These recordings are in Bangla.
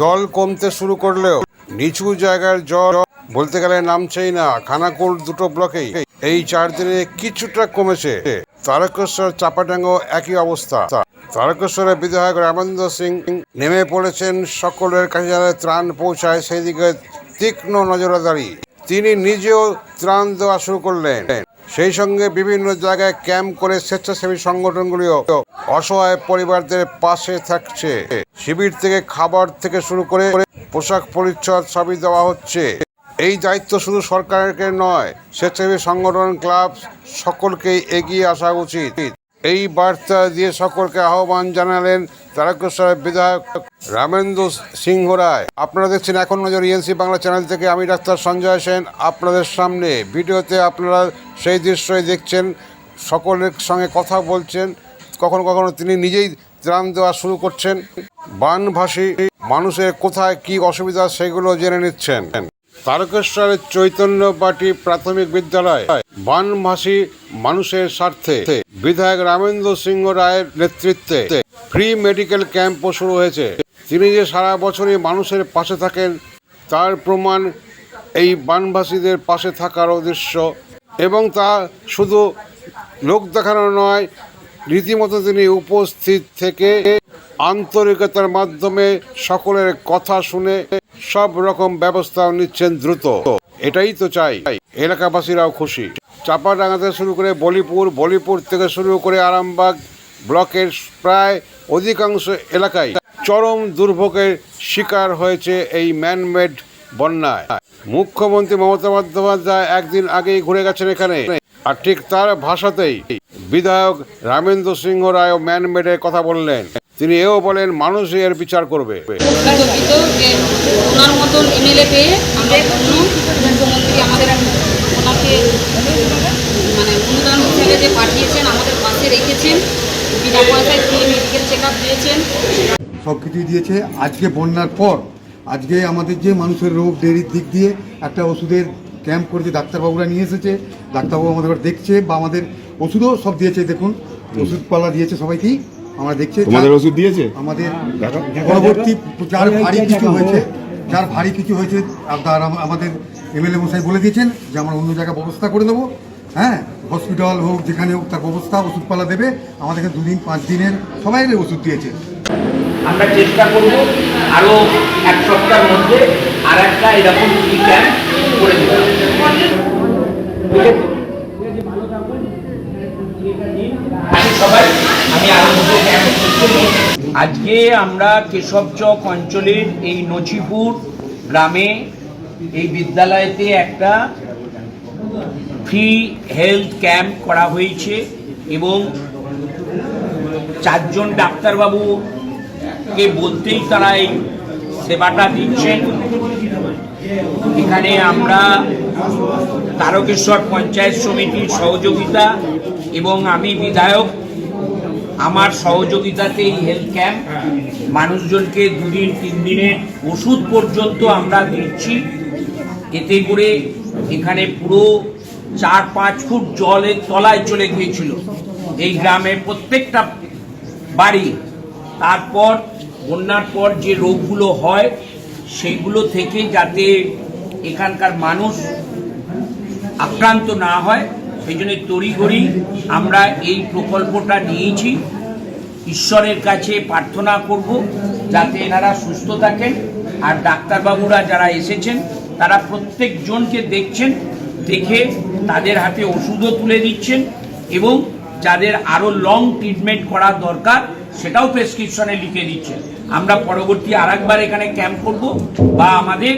জল কমতে শুরু করলেও নিচু জায়গার জল বলতে গেলে নামছেই না, খানাকুল দুটো ব্লকেই। এই চার দিনে কিছুটা কমেছে। তারকেশ্বর চাপাডাঙ্গো একই অবস্থা। তারকেশ্বরের বিধায়ক রামেন্দ্র সিং নেমে পড়েছেন সকলের কাছে যেন ত্রাণ পৌঁছায়, সেই দিকে তীক্ষ্ণ নজরদারি। তিনি নিজেও ত্রাণ দেওয়া শুরু করলেন। সেই সঙ্গে বিভিন্ন জায়গায় ক্যাম্প করে স্বেচ্ছাসেবী সংগঠনগুলিও অসহায় পরিবারদের পাশে থাকছে। শিবির থেকে খাবার থেকে শুরু করে পোশাক পরিচ্ছদ সবই দেওয়া হচ্ছে। এই দায়িত্ব শুধু সরকারকে নয়, স্বেচ্ছাসেবী সংগঠন, ক্লাব সকলকেই এগিয়ে আসা উচিত। এই বার্তা দিয়ে সকলকে আহ্বান জানালেন তারকেশ্বরের বিধায়ক রামেন্দ্র সিংহ রায়। আপনারা দেখছেন এখন নজর ইএনসি বাংলা চ্যানেল থেকে আমি ডাক্তার সঞ্জয় সেন আপনাদের সামনে। ভিডিওতে আপনারা সেই দৃশ্যই দেখছেন, সকলের সঙ্গে কথা বলছেন, কখনো কখনো তিনি নিজেই ত্রাণ দেওয়া শুরু করছেন। বানভাসী মানুষের কোথায় কি অসুবিধা সেগুলো জেনে নিচ্ছেন। তারকেশ্বরের চৈতন্য বাটি প্রাথমিক বিদ্যালয়। বানভাসী মানুষের স্বার্থে। বিধায়ক রামেন্দ্র সিংহ রায়ের নেতৃত্বে ফ্রি মেডিকেল ক্যাম্পও শুরু হয়েছে। তিনি যে সারা বছরই মানুষের পাশে থাকেন, তার প্রমাণ এই বানভাসীদের পাশে থাকার উদ্দেশ্য। এবং তা শুধু লোক দেখানো নয়, রীতিমতো তিনি উপস্থিত থেকে আন্তরিকতার মাধ্যমে সকলের কথা শুনে সব রকম ব্যবস্থাও নিচ্ছেন দ্রুত। এটাই তো চাই। এলাকাবাসীরাও খুশি। চাপাডাঙ্গা থেকে শুরু করে বলিপুর বলিপুর থেকে শুরু করে আরামবাগ ব্লকের প্রায় অধিকাংশ এলাকায় চরম দুর্ভোগের শিকার হয়েছে এই ম্যানমেড বন্যায়। মুখ্যমন্ত্রী মমতা বন্দ্যোপাধ্যায় একদিন আগেই ঘুরে গেছেন এখানে। আর ঠিক তার ভাষাতেই বিধায়ক রামেন্দ্র সিংহ রায় ম্যানমেডের কথা বললেন। তিনি এও বলেন মানুষই এর বিচার করবে। দুঃখিত ওনার মতন এমএলএ পেয়ে আমরা মুখ্যমন্ত্রী আমাদের ওনাকে মানে অনুদান হিসেবে যে পাঠিয়েছেন আমাদের পাশে রেখেছেন বিনা পয়সায় ফ্রি মেডিকেল চেক আপ দিয়েছেন। সব কিছুই দিয়েছে। আজকে বন্যার পর আজকে আমাদের যে মানুষের রোগ দেরির দিক দিয়ে একটা ওষুধের ক্যাম্প করেছে ডাক্তারবাবুরা নিয়ে এসেছে। ডাক্তারবাবু আমাদের দেখছে বা আমাদের ওষুধও সব দিয়েছে দেখুন। ওষুধপালা দিয়েছে সবাইকেই। আমরা দেখছি তোমাদের ওষুধ দিয়েছে? আমাদের পরবর্তী যার ভারী কিছু হয়েছে যার ভারী কিছু হয়েছে তার আমাদের এমএলএ মশাই বলে দিয়েছেন যে আমরা অন্য জায়গায় ব্যবস্থা করে দেবো। হ্যাঁ হসপিটাল হোক যেখানে হোক তার ব্যবস্থা ওষুধপালা দেবে। আমাদেরকে দুদিন পাঁচ দিনের সবাই ওষুধ দিয়েছে। আমরা চেষ্টা করব আরও এক সপ্তাহের মধ্যে আর একটা এরকম ক্যাম্প করে দেবো আমি সবাই আমি আরও ক্যাম্প আজকে আমরা কেশবচক অঞ্চলের এই নচিপুর গ্রামে এই বিদ্যালয়তে একটা ফ্রি হেলথ ক্যাম্প করা হয়েছে এবং চারজন ডাক্তারবাবুকে বলতেই তারা এই সেবাটা দিচ্ছেন। এখানে আমরা তারকেশ্বর পঞ্চায়েত সমিতির সহযোগিতা এবং আমি বিধায়ক আমার সহযোগিতাতে এই হেলথ ক্যাম্প মানুষজনকে দুদিন তিন দিনের ওষুধ পর্যন্ত আমরা দিচ্ছি। এতে করে এখানে পুরো চার, পাঁচ ফুট জলের তলায় চলে গিয়েছিল। এই গ্রামের প্রত্যেকটা বাড়ি। তারপর, বন্যার পর যে রোগগুলো হয় সেইগুলো থেকে যাতে এখানকার মানুষ আক্রান্ত না হয় সেই জন্য তড়িঘড়ি আমরা এই প্রকল্পটা নিয়েছি। ঈশ্বরের কাছে প্রার্থনা করব যাতে এনারা সুস্থ থাকেন আর ডাক্তারবাবুরা যারা এসেছেন, তারা প্রত্যেকজনকে দেখছেন, দেখে তাদের হাতে ওষুধও তুলে দিচ্ছেন এবং যাদের আরও লং ট্রিটমেন্ট করা দরকার, সেটাও প্রেসক্রিপশনে লিখে দিচ্ছেন। আমরা পরবর্তী আরেকবার এখানে ক্যাম্প করব বা আমাদের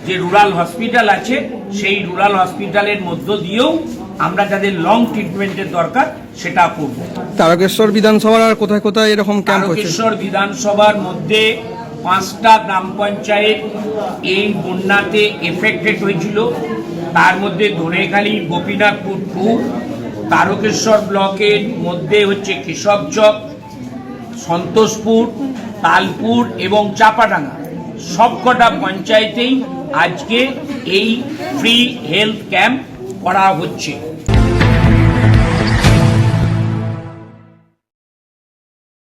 যে রুরাল হসপিটাল আছে সেই রুরাল হসপিটালের মধ্য দিয়েও আমরা যাদের লং ট্রিটমেন্টের দরকার সেটা করব। তারকেশ্বর বিধানসভার আর কোথায় কোথায় এরকম ক্যাম্প তারকেশ্বর বিধানসভার মধ্যে পাঁচটা গ্রাম পঞ্চায়েত এই বন্যাতে এফেক্টেড হয়েছিল। তার মধ্যে ধনেখালি গোপীনাথপুর টু তারকেশ্বর ব্লকের মধ্যে হচ্ছে কেশবচক সন্তোষপুর তালপুর এবং চাপাডাঙ্গা। সবকটা পঞ্চায়েতেই আজকে এই ফ্রি হেলথ ক্যাম্প করা হচ্ছে।